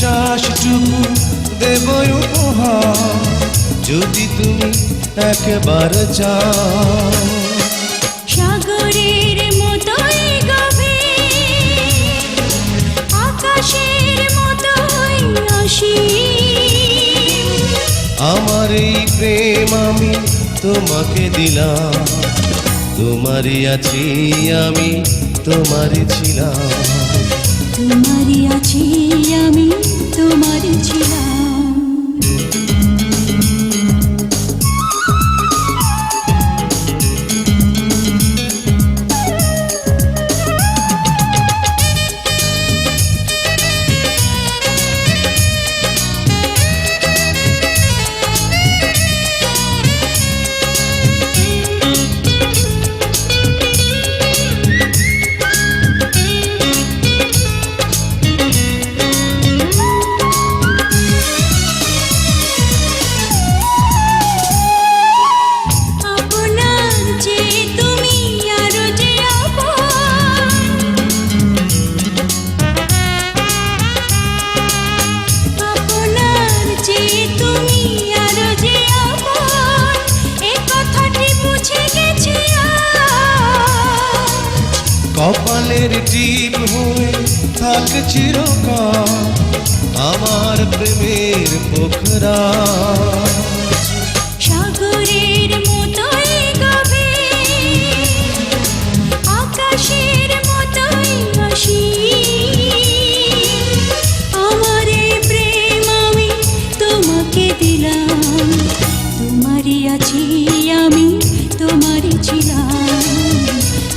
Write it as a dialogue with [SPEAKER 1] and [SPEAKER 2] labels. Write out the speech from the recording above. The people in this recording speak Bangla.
[SPEAKER 1] নিঃশ্বাসটুকু দেব উপহার যদি তুমি একবার চাও।
[SPEAKER 2] সাগরের মতোই গভীর আকাশের মতোই অসীম।
[SPEAKER 1] আমার এই প্রেম আমি তোমাকে দিলাম তোমারই আছি আমি তোমারই ছিলাম।
[SPEAKER 2] তোমারই আছি
[SPEAKER 1] কপালের টিপ হয়ে থাক চিরকাল আমার প্রেমের পোখরা।
[SPEAKER 2] আমার তোমাকে দিলাম আমি তোমারই ছিলাম।